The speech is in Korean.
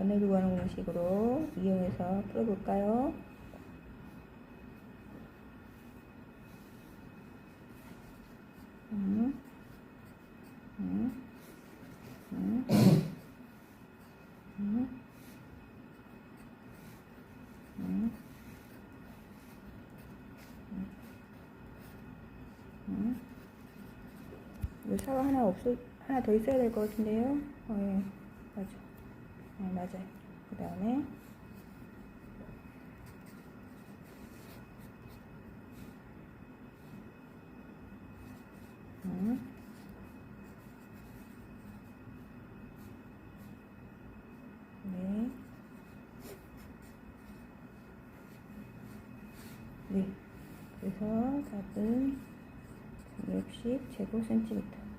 건네주고 하는 공식으로 이용해서 풀어볼까요? 음, 음, 음, 음, 음, 음. 이 사과 하나 없어 하나 더 있어야 될 것 같은데요. 어, 예, 맞아. 네, 맞아요. 그 다음에 음. 네. 네. 그래서 답은 260 제곱 센티미터.